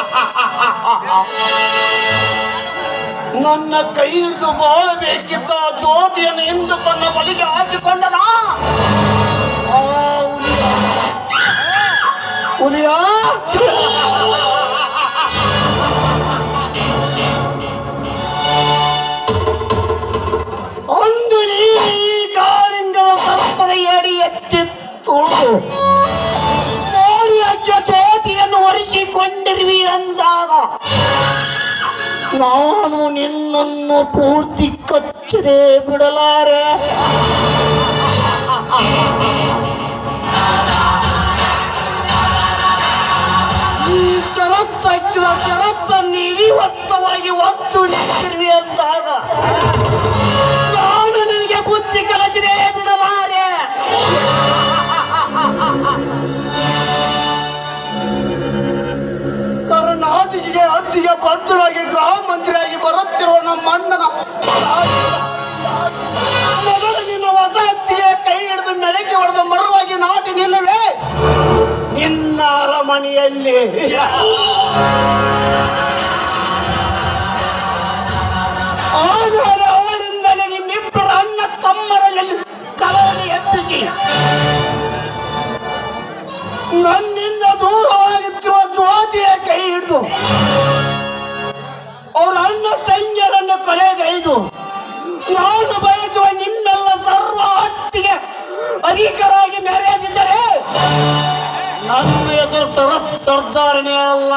ನನ್ನ ಕೈ ಹಿಡಿದು ಬಾಳಬೇಕಿದ್ದ ಜ್ಯೋತಿಯನ್ನು ಎಂದು ತನ್ನ ಬಲಿಗೆ ಹಾಕಿಕೊಂಡನ? ಹುಲಿಯ? ನಾನು ನಿನ್ನನ್ನು ಪೂರ್ತಿ ಕಚ್ಚದೆ ಬಿಡಲಾರೆ. ಈ ಶರತ್ತ ಷರತ್ತನ್ನು ಒತ್ತವಾಗಿ ಒತ್ತು ನಿಂತಿರುವಿ ಅಂದಾಗ ಕರ್ನಾಟಕಿಗೆ ಅತ್ತಿಗೆ ಬದ್ಧರಾಗಿ ಗೃಹ ಮಂತ್ರಿಯಾಗಿ ಬರುತ್ತಿರುವ ನಮ್ಮ ಅಣ್ಣನ ನಿನ್ನ ಹೊಸ ಕೈ ಹಿಡಿದು ಮೆಡಕೆ ಹೊಡೆದ ಮರವಾಗಿ ನಾಟಿ ನಿಲ್ಲವೇ. ನಿನ್ನ ಅರಮನೆಯಲ್ಲಿ. ಆದರೆ ಅವಳಿಂದಲೇ ನಿಮ್ಮಿಬ್ಬರ ಅಣ್ಣ ತಮ್ಮರಲ್ಲಿ ಎತ್ತಿಸಿ. ನನ್ನಿಂದ ದೂರವಾಗುತ್ತಿರುವ ಅಧಿಕರಾಗಿ ಮೆರೆಯದಿದ್ದರೆ ನನ್ನ ಎದುರು ಸರತ್ ಸರ್ದಾರನೇ ಅಲ್ಲ.